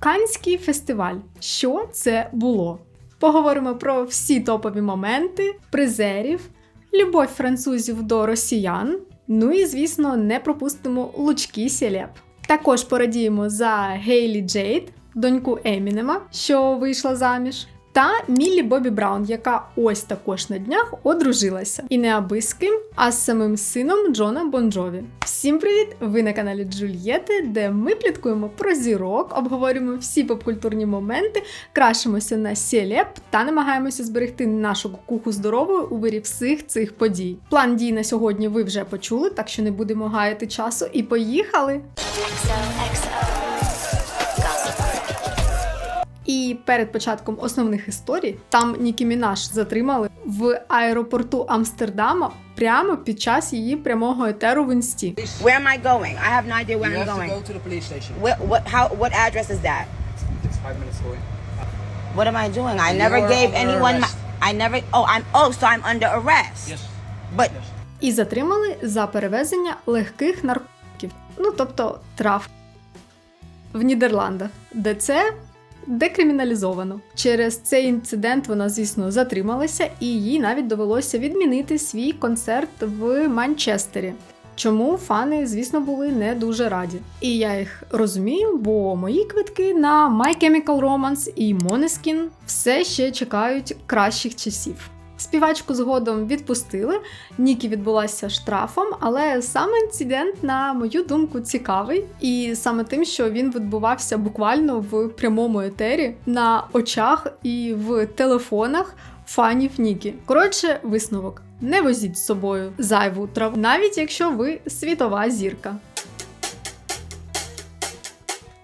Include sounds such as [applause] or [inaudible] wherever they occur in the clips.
Канський фестиваль. Що це було? Поговоримо про всі топові моменти, призерів, любов французів до росіян. Ну і, звісно, не пропустимо лучки селеб. Також порадіємо за Гейлі Джейд, доньку Емінема, що вийшла заміж. Та Міллі Бобі Браун, яка ось також на днях одружилася. І не аби з ким, а з самим сином Джона Бонджові. Всім привіт! Ви на каналі Джульєти, де ми пліткуємо про зірок, обговорюємо всі попкультурні моменти, крашимося на селеб та намагаємося зберегти нашу кукуху здоровою у вирі всіх цих подій. План дій на сьогодні ви вже почули, так що не будемо гаяти часу і поїхали! І перед початком основних історій там Нікі Мінаш затримали в аеропорту Амстердама прямо під час її прямого етеру в інсті. Where am I going? I have no idea where You I'm going. to go to the police station. What what how what address is that? It's five minutes away. What am I doing? I never You're gave under anyone my, arrest. I never Oh, I'm oh, so I'm under arrest. Yes. But Yes. І затримали за перевезення легких наркотиків, ну тобто трав в Нідерландах, де це декриміналізовано. Через цей інцидент вона, звісно, затрималася, і їй навіть довелося відмінити свій концерт в Манчестері. Чому фани, звісно, були не дуже раді. І я їх розумію, бо мої квитки на My Chemical Romance і Måneskin все ще чекають кращих часів. Співачку згодом відпустили, Нікі відбулася штрафом, але саме інцидент, на мою думку, цікавий, і саме тим, що він відбувався буквально в прямому етері на очах і в телефонах фанів Нікі. Коротше, висновок: не возіть з собою зайву траву, навіть якщо ви світова зірка.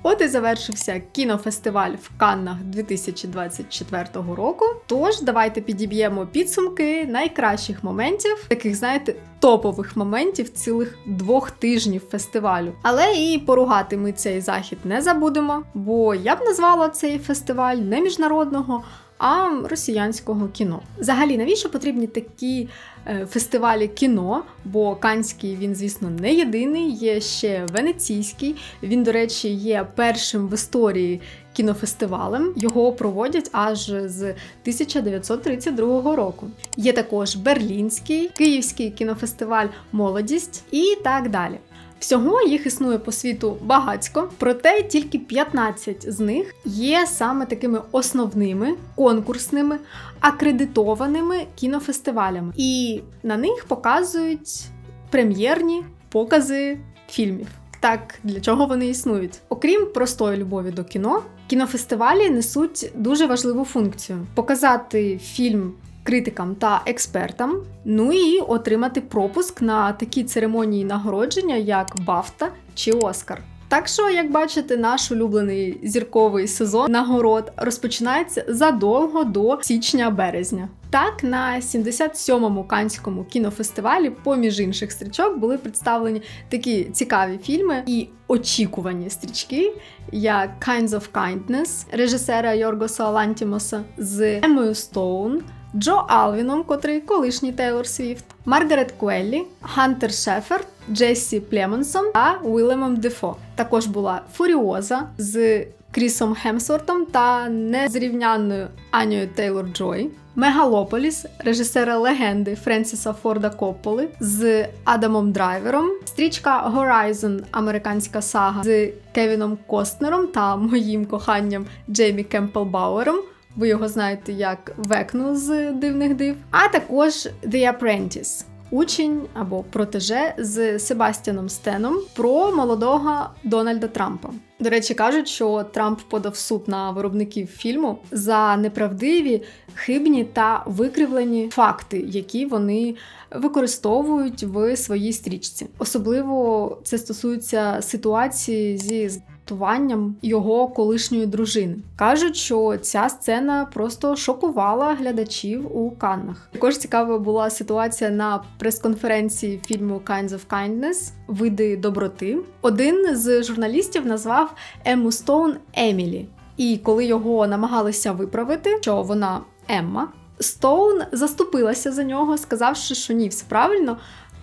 От і завершився кінофестиваль в Каннах 2024 року. Тож давайте підіб'ємо підсумки найкращих моментів, таких, знаєте, топових моментів цілих двох тижнів фестивалю. Але і поругати ми цей захід не забудемо, бо я б назвала цей фестиваль не міжнародного. А росіянського кіно. Взагалі, навіщо потрібні такі е, фестивалі кіно? Бо Канський він, звісно, не єдиний, є ще венеційський. Він, до речі, є першим в історії кінофестивалем. Його проводять аж з 1932 року. Є також Берлінський, Київський кінофестиваль Молодість і так далі. Всього їх існує по світу багатько, проте тільки 15 з них є саме такими основними конкурсними акредитованими кінофестивалями, і на них показують прем'єрні покази фільмів. Так, для чого вони існують? Окрім простої любові до кіно, кінофестивалі несуть дуже важливу функцію: показати фільм критикам та експертам, ну і отримати пропуск на такі церемонії нагородження, як Бафта чи Оскар. Так що, як бачите, наш улюблений зірковий сезон нагород розпочинається задовго до січня-березня. Так, на 77-му канському кінофестивалі, поміж інших стрічок, були представлені такі цікаві фільми і очікувані стрічки, як Kinds of Kindness режисера Йоргоса Лантімоса з Емою Стоун. Джо Алвіном, котрий колишній Тейлор Свіфт, Маргарет Куеллі, Хантер Шеферд, Джессі Племонсон та Уілемом Дефо. Також була Фуріоза з Крісом Хемсвортом та незрівнянною Анією Тейлор Джой. Мегалополіс режисера легенди Френсіса Форда Копполи з Адамом Драйвером, стрічка Horizon американська сага з Кевіном Костнером та моїм коханням Джеймі Кемпл Бауером. Ви його знаєте як Векну з дивних див, а також The Apprentice. Учень або протеже з Себастьяном Стеном про молодого Дональда Трампа. До речі, кажуть, що Трамп подав суд на виробників фільму за неправдиві, хибні та викривлені факти, які вони використовують в своїй стрічці. Особливо це стосується ситуації зі зґвалтуванням його колишньої дружини. Кажуть, що ця сцена просто шокувала глядачів у Каннах. Також цікава була ситуація на прес-конференції фільму Kinds of Kindness Види доброти. Один з журналістів назвав Ему Стоун Емілі. І коли його намагалися виправити, що вона Емма, Стоун заступилася за нього, сказавши, що ні, все правильно.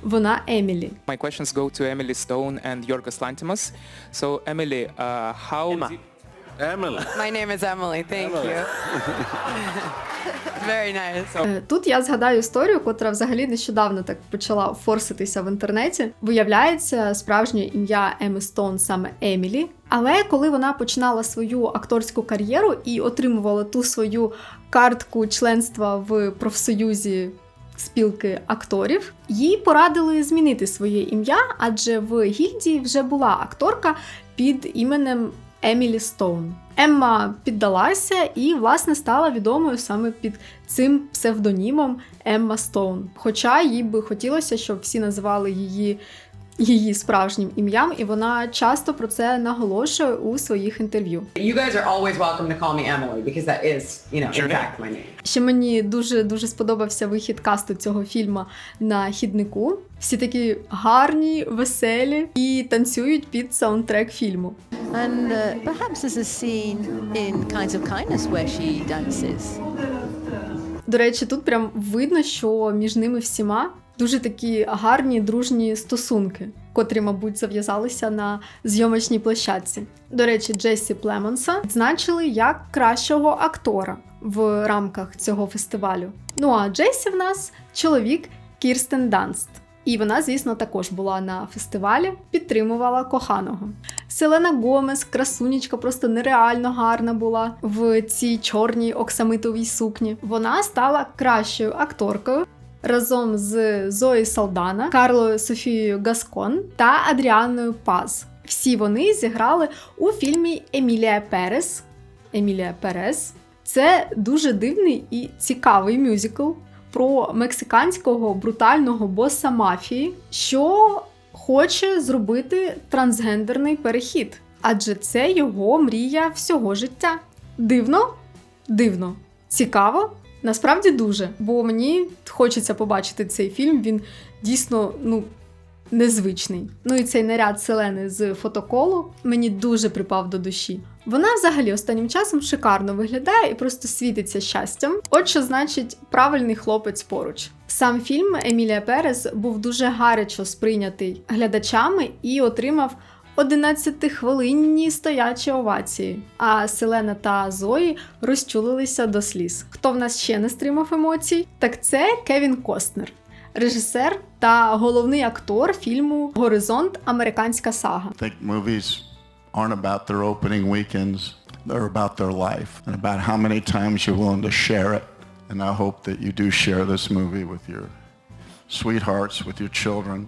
Вона Емілі. My questions go to Emily Stone and Yorgos Lantimos. So, Emily, uh, how Emma. did- Emily. My name is Emily. Thank you. Very nice. Е, Тут я згадаю історію, котра взагалі нещодавно так почала форситися в інтернеті. Виявляється, справжнє ім'я Еми Стоун саме Емілі. Але коли вона починала свою акторську кар'єру і отримувала ту свою картку членства в профсоюзі спілки акторів, їй порадили змінити своє ім'я, адже в гільдії вже була акторка під іменем Емілі Стоун. Емма піддалася і, власне, стала відомою саме під цим псевдонімом Емма Стоун. Хоча їй би хотілося, щоб всі називали її її справжнім ім'ям, і вона часто про це наголошує у своїх інтерв'ю. You guys are always welcome to call me Emily because that is, you know, in fact my name. Ще мені дуже дуже сподобався вихід касту цього фільму на хіднику. Всі такі гарні, веселі і танцюють під саундтрек фільму. And uh, perhaps there's a scene in Kinds of Kindness where she dances. До речі, тут прям видно, що між ними всіма дуже такі гарні дружні стосунки, котрі, мабуть, зав'язалися на зйомочній площадці. До речі, Джесі Племонса відзначили як кращого актора в рамках цього фестивалю. Ну а Джесі в нас чоловік Кірстен Данст. І вона, звісно, також була на фестивалі, підтримувала коханого. Селена Гомес, красунечка, просто нереально гарна була в цій чорній оксамитовій сукні. Вона стала кращою акторкою разом з Зої Салдана, Карлою Софією Гаскон та Адріаною Паз. Всі вони зіграли у фільмі Емілія Перес. Емілія Перес. Це дуже дивний і цікавий мюзикл про мексиканського брутального боса мафії, що хоче зробити трансгендерний перехід, адже це його мрія всього життя. Дивно? Дивно. Цікаво? Насправді дуже, бо мені хочеться побачити цей фільм. Він дійсно ну незвичний. Ну і цей наряд Селени з фотоколу мені дуже припав до душі. Вона взагалі останнім часом шикарно виглядає і просто світиться щастям. От що значить правильний хлопець поруч. Сам фільм Емілія Перес був дуже гарячо сприйнятий глядачами і отримав 11-хвилинні стоячі овації. А Селена та Зої розчулилися до сліз. Хто в нас ще не стримав емоцій? Так це Кевін Костнер. Режисер та головний актор фільму Горизонт Американська сага. Movie with your sweethearts, with your children.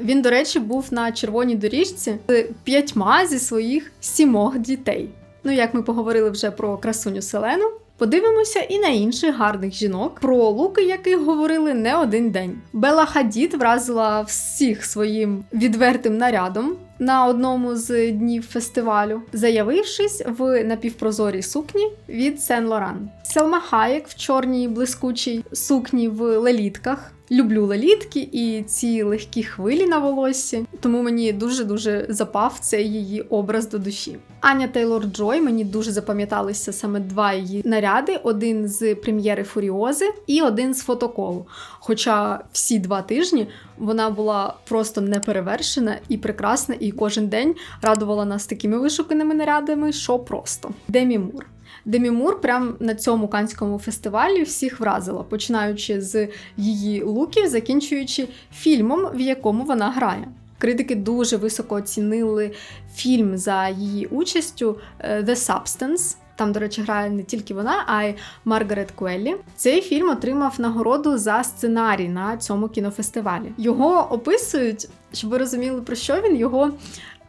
Він, до речі, був на червоній доріжці з п'ятьма зі своїх сімох дітей. Ну, як ми поговорили вже про красуню Селену, подивимося і на інших гарних жінок, про луки яких говорили не один день. Бела Хадід вразила всіх своїм відвертим нарядом на одному з днів фестивалю, заявившись в напівпрозорій сукні від Сен Лоран. Селма Хаєк в чорній блискучій сукні в лелітках. Люблю лелітки і ці легкі хвилі на волоссі, тому мені дуже-дуже запав цей її образ до душі. Аня Тейлор Джой мені дуже запам'яталися саме два її наряди: один з прем'єри Фуріози і один з фотоколу. Хоча всі два тижні вона була просто неперевершена і прекрасна, і кожен день радувала нас такими вишуканими нарядами, що просто Демі Мур. Демі Мур прям на цьому канському фестивалі всіх вразила, починаючи з її луків, закінчуючи фільмом, в якому вона грає. Критики дуже високо оцінили фільм за її участю е, The Substance. Там, до речі, грає не тільки вона, а й Маргарет Куеллі. Цей фільм отримав нагороду за сценарій на цьому кінофестивалі. Його описують, щоб ви розуміли, про що він його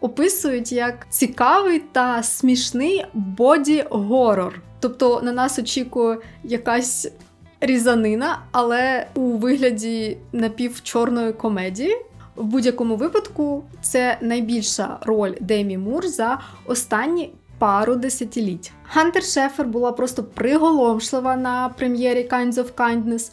описують як цікавий та смішний боді-горор. Тобто на нас очікує якась різанина, але у вигляді напівчорної комедії. В будь-якому випадку це найбільша роль Демі Мур за останні пару десятиліть. Хантер Шефер була просто приголомшлива на прем'єрі Kinds of Kindness.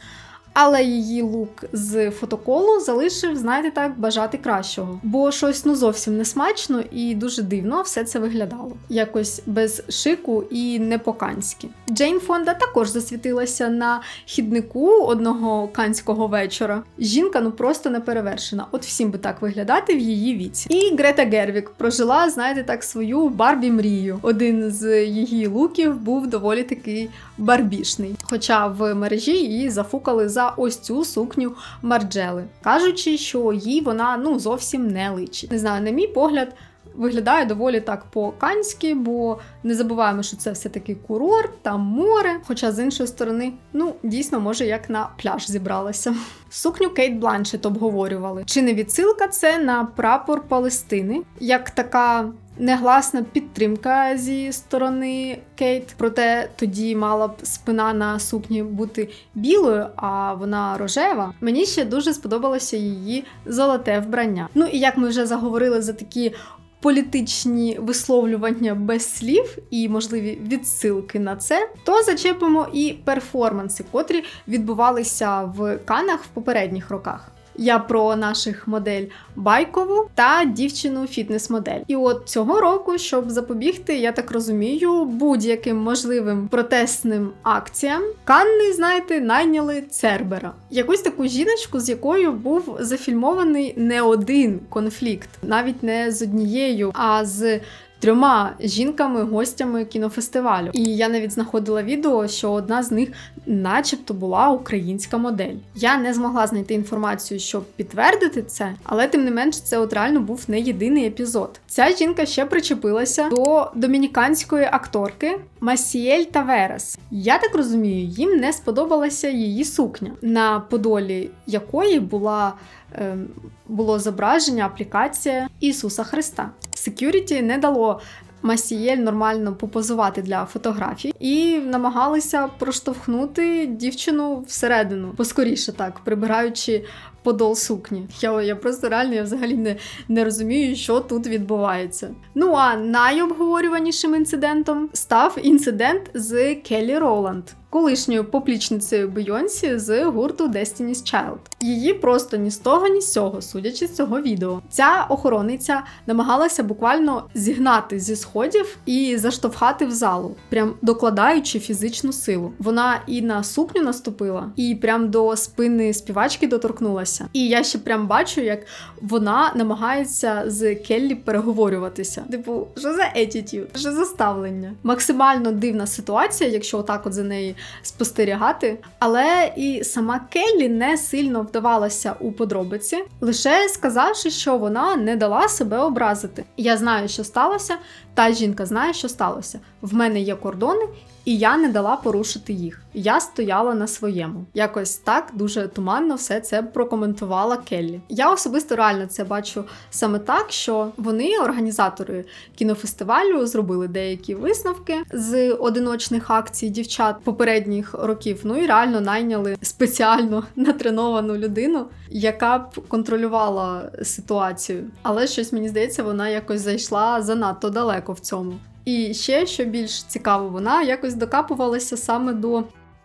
Але її лук з фотоколу залишив, знаєте так, бажати кращого. Бо щось ну зовсім не смачно і дуже дивно все це виглядало. Якось без шику і не по-канськи. Джейн Фонда також засвітилася на хіднику одного канського вечора. Жінка ну просто не перевершена. От всім би так виглядати в її віці. І Грета Гервік прожила, знаєте, так свою Барбі мрію. Один з її луків був доволі такий барбішний. Хоча в мережі її зафукали за ось цю сукню Марджели, кажучи, що їй вона ну зовсім не личить. Не знаю, на мій погляд. Виглядає доволі так по-канськи, бо не забуваємо, що це все-таки курорт, там море. Хоча з іншої сторони, ну дійсно, може, як на пляж зібралася. Сукню Кейт Бланшет обговорювали. Чи не відсилка це на прапор Палестини, як така негласна підтримка зі сторони Кейт. Проте тоді мала б спина на сукні бути білою, а вона рожева. Мені ще дуже сподобалося її золоте вбрання. Ну і як ми вже заговорили за такі. Політичні висловлювання без слів і можливі відсилки на це, то зачепимо і перформанси, котрі відбувалися в Канах в попередніх роках. Я про наших модель байкову та дівчину фітнес-модель. І от цього року, щоб запобігти, я так розумію, будь-яким можливим протестним акціям, Канни, знаєте, найняли Цербера. Якусь таку жіночку, з якою був зафільмований не один конфлікт, навіть не з однією, а з трьома жінками-гостями кінофестивалю. І я навіть знаходила відео, що одна з них, начебто, була українська модель. Я не змогла знайти інформацію, щоб підтвердити це, але тим не менш, це от реально був не єдиний епізод. Ця жінка ще причепилася до домініканської акторки Масіель Таверес. Я так розумію, їм не сподобалася її сукня, на подолі якої була. ем, Було зображення, аплікація Ісуса Христа. Security не дало Масієль нормально попозувати для фотографій і намагалися проштовхнути дівчину всередину, поскоріше так, прибираючи подол сукні. Я, я просто реально я взагалі не, не розумію, що тут відбувається. Ну а найобговорюванішим інцидентом став інцидент з Келлі Роланд. Колишньою поплічницею Бейонсі з гурту Destiny's Child. Її просто ні з того, ні з цього, судячи з цього відео. Ця охорониця намагалася буквально зігнати зі сходів і заштовхати в залу, прям докладаючи фізичну силу. Вона і на сукню наступила, і прям до спини співачки доторкнулася. І я ще прям бачу, як вона намагається з Келлі переговорюватися. Типу, що за attitude? що за ставлення? Максимально дивна ситуація, якщо отак от за неї спостерігати. Але і сама Келлі не сильно вдавалася у подробиці, лише сказавши, що вона не дала себе образити. Я знаю, що сталося. Та жінка знає, що сталося. В мене є кордони, і я не дала порушити їх. Я стояла на своєму. Якось так дуже туманно все це прокоментувала Келлі. Я особисто реально це бачу саме так, що вони, організатори кінофестивалю, зробили деякі висновки з одиночних акцій дівчат попередніх років. Ну і реально найняли спеціально натреновану людину, яка б контролювала ситуацію. Але щось мені здається, вона якось зайшла занадто далеко в цьому. І ще, що більш цікаво, вона якось докапувалася саме до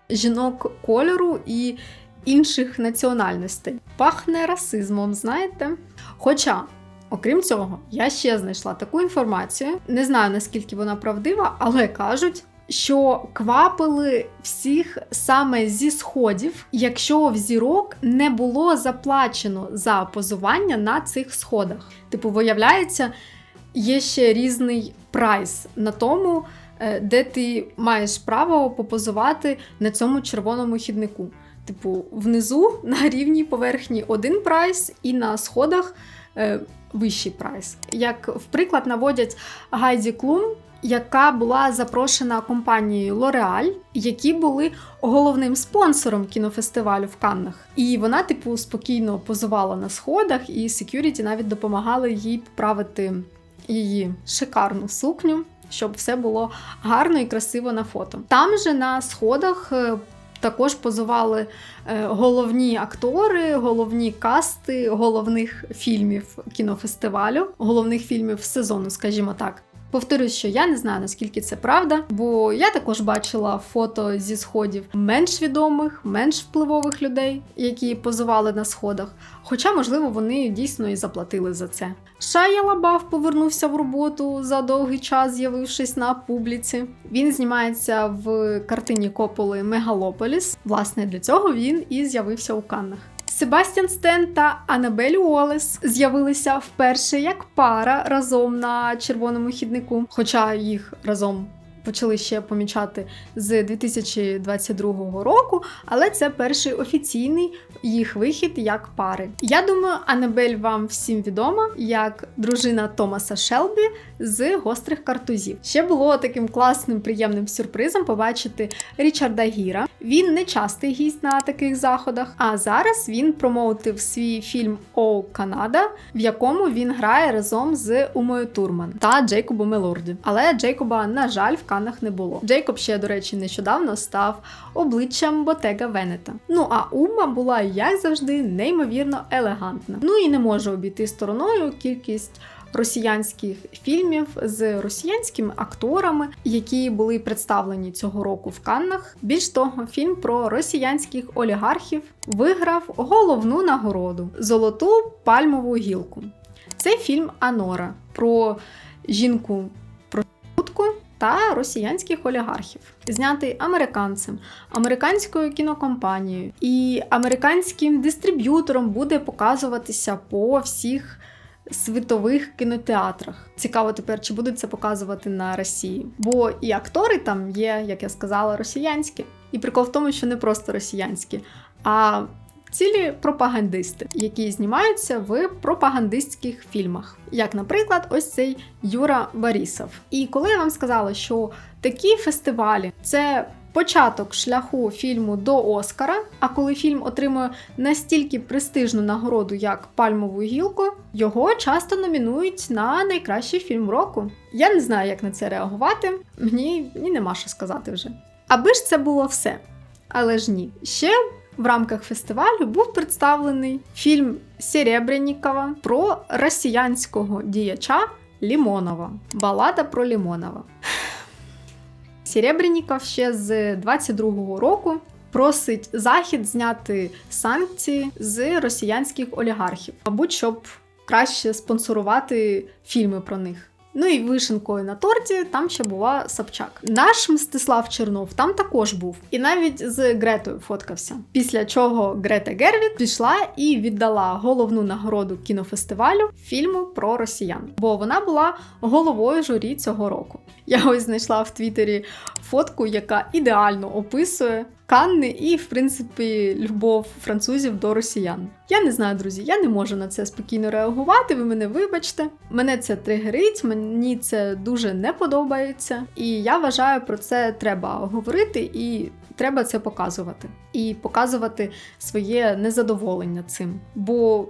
жінок кольору і інших національностей. Пахне расизмом, знаєте? Хоча, окрім цього, я ще знайшла таку інформацію. Не знаю наскільки вона правдива, але кажуть. Що квапили всіх саме зі сходів, якщо в зірок не було заплачено за позування на цих сходах. Типу, виявляється, є ще різний прайс на тому, е, де ти маєш право попозувати на цьому червоному хіднику. Типу, внизу [laughs] на рівній поверхні один прайс, і на сходах е, вищий прайс. Як в приклад наводять Гайді Клум, яка була запрошена компанією L'Oreal, які були головним спонсором кінофестивалю в Каннах. І вона, типу, спокійно позувала на сходах, і секюріті навіть допомагали їй поправити її шикарну сукню, щоб все було гарно і красиво на фото. Там же на сходах. е, Також позували е, головні актори, головні касти головних фільмів кінофестивалю, головних фільмів сезону, скажімо так. Повторюсь, що я не знаю наскільки це правда, бо я також бачила фото зі сходів менш відомих, менш впливових людей, які позували на сходах. Хоча, можливо, вони дійсно і заплатили за це. Шая Лабаф повернувся в роботу за довгий час, з'явившись на публіці. Він знімається в картині Кополи Мегалополіс. Власне, для цього він і з'явився у Каннах. Себастьян Стен та Анабель Уоллес з'явилися вперше як пара разом на червоному хіднику, хоча їх разом почали ще помічати з 2022 року, але це перший офіційний їх вихід як пари. Я думаю, Анабель вам всім відома як дружина Томаса Шелбі з гострих картузів. Ще було таким класним, приємним сюрпризом побачити Річарда Гіра. Він не частий гість на таких заходах. А зараз він промоутив свій фільм О Канада, в якому він грає разом з Умою Турман та Джейкобом Елорді. Але Джейкоба, на жаль, в Каннах не було. Джейкоб ще, до речі, нещодавно став обличчям Ботега Венета. Ну а Ума була, як завжди, неймовірно елегантна. Ну і не можу обійти стороною кількість. Росіянських фільмів з росіянськими акторами, які були представлені цього року в Каннах. Більш того, фільм про росіянських олігархів виграв головну нагороду золоту пальмову гілку. Це фільм Анора про жінку проститутку та росіянських олігархів, знятий американцем, американською кінокомпанією і американським дистриб'ютором буде показуватися по всіх світових кінотеатрах. Цікаво тепер, чи будуть це показувати на Росії. Бо і актори там є, як я сказала, росіянські. І прикол в тому, що не просто росіянські, а цілі пропагандисти, які знімаються в пропагандистських фільмах. Як, наприклад, ось цей Юра Борисов. І коли я вам сказала, що такі фестивалі це початок шляху фільму до Оскара. А коли фільм отримує настільки престижну нагороду, як Пальмову гілку, його часто номінують на найкращий фільм року. Я не знаю, як на це реагувати. Мені, мені нема що сказати вже. Аби ж це було все. Але ж ні. Ще в рамках фестивалю був представлений фільм Серебрянікова про росіянського діяча Лімонова. Балада про Лімонова. Серебряніков ще з 22-го року просить Захід зняти санкції з росіянських олігархів, мабуть, щоб краще спонсорувати фільми про них. Ну і вишенкою на торті там ще була Собчак. Наш Мстислав Чернов там також був, і навіть з Гретою фоткався. Після чого Грета Гервіг пішла і віддала головну нагороду кінофестивалю фільму про росіян, бо вона була головою журі цього року. Я ось знайшла в Твіттері фотку, яка ідеально описує Канни і, в принципі, любов французів до росіян. Я не знаю, друзі, я не можу на це спокійно реагувати. Ви мене вибачте. Мене це тригерить, мені це дуже не подобається. І я вважаю, про це треба говорити і треба це показувати. І показувати своє незадоволення цим. Бо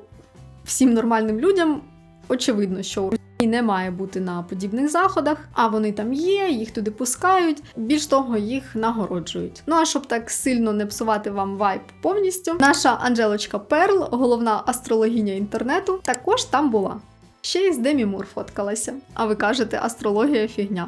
всім нормальним людям очевидно, що не має бути на подібних заходах, а вони там є, їх туди пускають. Більш того, їх нагороджують. Ну а щоб так сильно не псувати вам вайб повністю, наша Анжелочка Перл, головна астрологиня інтернету, також там була. Ще й з Демі Мур фоткалася. А ви кажете, астрологія фігня.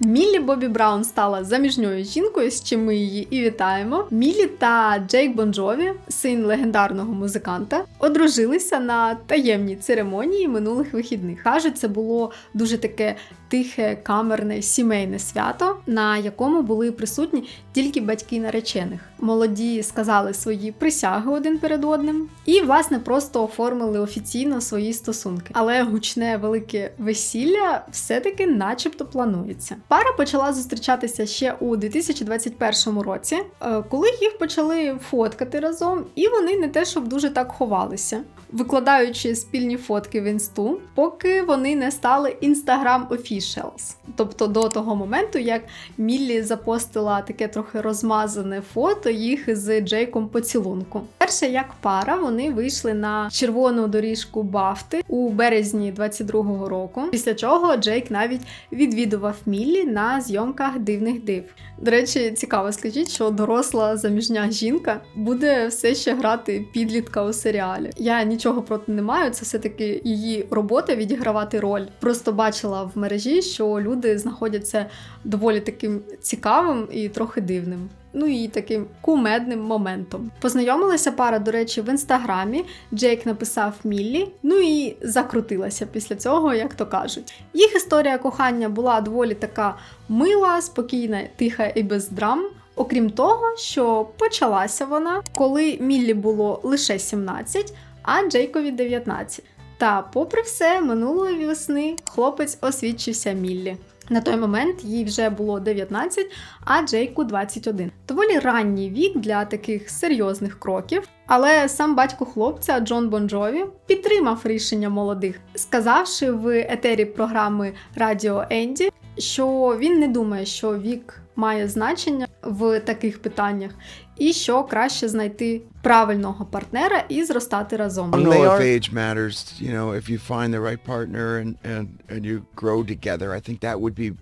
Міллі Бобі Браун стала заміжньою жінкою, з чим ми її і вітаємо. Міллі та Джейк Бонджові, син легендарного музиканта, одружилися на таємній церемонії минулих вихідних. Кажуть, це було дуже таке тихе, камерне, сімейне свято, на якому були присутні тільки батьки наречених. Молоді сказали свої присяги один перед одним, і, власне, просто оформили офіційно свої стосунки. Але гучне велике весілля все-таки, начебто, планується. Пара почала зустрічатися ще у 2021 році, е, коли їх почали фоткати разом, і вони не те, щоб дуже так ховалися, викладаючи спільні фотки в інсту, поки вони не стали Instagram Officials. Тобто до того моменту, як Міллі запостила таке трохи розмазане фото їх з Джейком поцілунку. Перше, як пара, вони вийшли на червону доріжку Бафти у березні 22-го року. Після чого Джейк навіть відвідував Міллі на зйомках дивних див. До речі, цікаво, скажіть, що доросла заміжня жінка буде все ще грати підлітка у серіалі. Я нічого проти не маю. Це все таки її робота відігравати роль. Просто бачила в мережі, що люди знаходять це доволі таким цікавим і трохи дивним. Ну і таким кумедним моментом. Познайомилася пара, до речі, в інстаграмі. Джейк написав Міллі, ну і закрутилася після цього, як то кажуть. Їх історія кохання була доволі така мила, спокійна, тиха і без драм. Окрім того, що почалася вона, коли Міллі було лише 17, а Джейкові 19. Та, попри все, минулої весни хлопець освідчився Міллі. На той момент їй вже було 19, а Джейку 21. Доволі ранній вік для таких серйозних кроків. Але сам батько хлопця Джон Бонджові підтримав рішення молодих, сказавши в етері програми Радіо Енді, що він не думає, що вік має значення в таких питаннях, і що краще знайти правильного партнера і зростати разом. I don't They know if are- age matters. You know, if you find the right partner and, and, and you grow together, I think that would be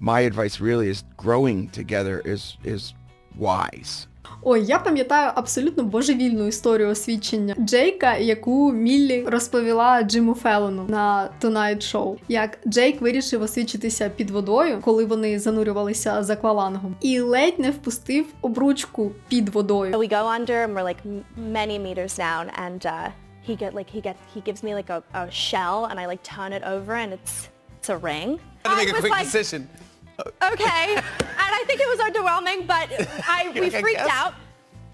my advice really is growing together is is wise. Ой, я пам'ятаю абсолютно божевільну історію освідчення Джейка, яку Міллі розповіла Джиму Феллону на Tonight Show. Як Джейк вирішив освідчитися під водою, коли вони занурювалися з аквалангом, і ледь не впустив обручку під водою. We go under and we're like many meters down and uh, he get like he get he gives me like a, a shell and I like turn it over and it's it's a ring. Gotta make a quick like, decision. Okay. and I think it was underwhelming, but I [laughs] we freaked guess. out.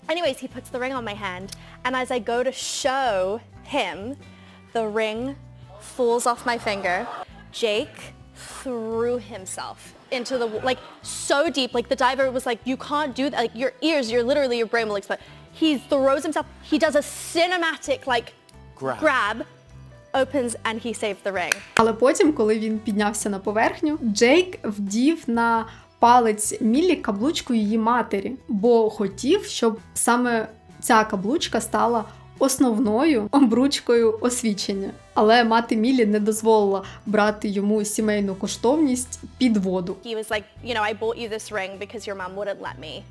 Anyways, he puts the ring on my hand and as I go to show him, the ring falls off my finger. Jake threw himself into the like so deep like the diver was like you can't do that like your ears your literally your brain will explode he throws himself he does a cinematic like Grab. grab opens and he saved the ring Але потім, коли він піднявся на поверхню, Джейк вдів на палець Міллі каблучку її матері, бо хотів, щоб саме ця каблучка стала основною обручкою освічення. Але мати Міллі не дозволила брати йому сімейну коштовність під воду. he was like you know I bought you this ring because your mom wouldn't let me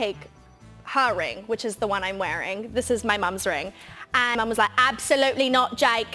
take her ring which is the one I'm wearing this is my mum's ring and mum was like absolutely not Jake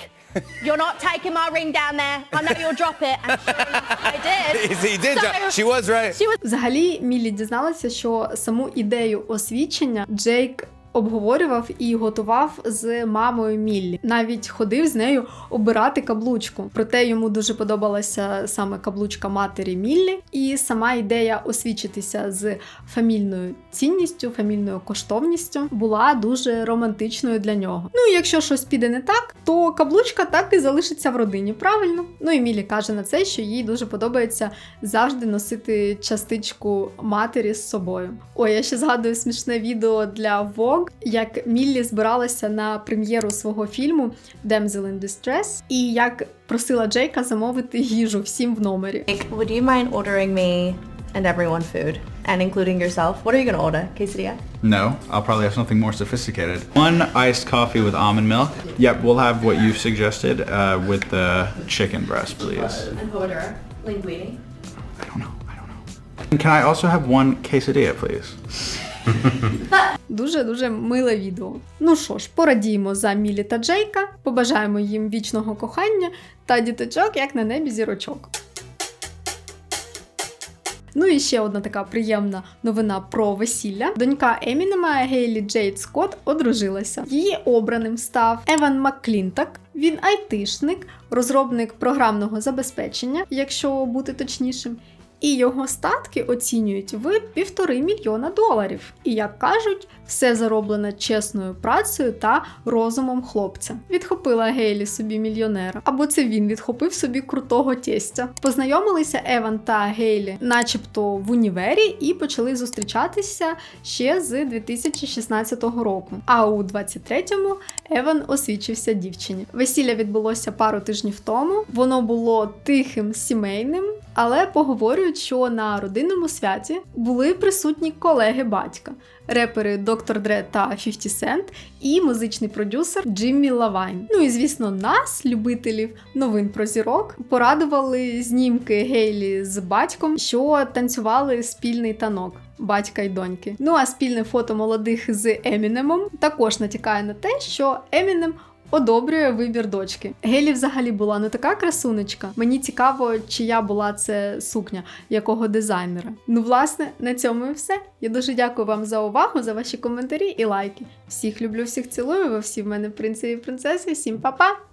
you're not taking my ring down there I know you'll drop it and sure enough, I did He did. So- She was right. she was Взагалі, Міллі дізналася, що саму ідею освічення Джейк обговорював і готував з мамою Міллі. Навіть ходив з нею обирати каблучку. Проте йому дуже подобалася саме каблучка матері Міллі, і сама ідея освічитися з фамільною цінністю, фамільною коштовністю була дуже романтичною для нього. Ну і якщо щось піде не так, то каблучка так і залишиться в родині. Правильно? Ну і Міллі каже на це, що їй дуже подобається завжди носити частичку матері з собою. Ой, я ще згадую смішне відео для Vogue, влог, як Міллі збиралася на прем'єру свого фільму «Damsel in Distress» і як просила Джейка замовити їжу всім в номері. Would you mind ordering me and everyone food? And including yourself, what are you gonna order? Quesadilla? No, I'll probably have something more sophisticated. One iced coffee with almond milk. Yep, we'll have what you've suggested uh, with the chicken breast, please. And order linguine. I don't know. I don't know. And can I also have one quesadilla, please? [laughs] Дуже дуже миле відео. Ну що ж, порадіємо за Мілі та Джейка, побажаємо їм вічного кохання та діточок, як на небі зірочок. Ну і ще одна така приємна новина про весілля. Донька Емінема Гейлі Джейд Скотт одружилася. Її обраним став Еван Макклінтак. Він айтишник, розробник програмного забезпечення, якщо бути точнішим. І його статки оцінюють в півтори мільйона доларів. І як кажуть, все зароблено чесною працею та розумом хлопця. Відхопила Гейлі собі мільйонера. Або це він відхопив собі крутого тестя. Познайомилися Еван та Гейлі, начебто в універі, і почали зустрічатися ще з 2016 року. А у 23-му Еван освічився дівчині. Весілля відбулося пару тижнів тому. Воно було тихим, сімейним, але поговорюють розповідають, що на родинному святі були присутні колеги батька, репери Доктор Дре та 50 Cent і музичний продюсер Джиммі Лавайн. Ну і звісно, нас, любителів новин про зірок, порадували знімки Гейлі з батьком, що танцювали спільний танок. Батька й доньки. Ну а спільне фото молодих з Емінемом також натякає на те, що Емінем одобрює вибір дочки. Гелі взагалі була не така красунечка. Мені цікаво, чия була це сукня, якого дизайнера. Ну, власне, на цьому і все. Я дуже дякую вам за увагу, за ваші коментарі і лайки. Всіх люблю, всіх цілую. Ви всі в мене принци і принцеси. Всім па-па!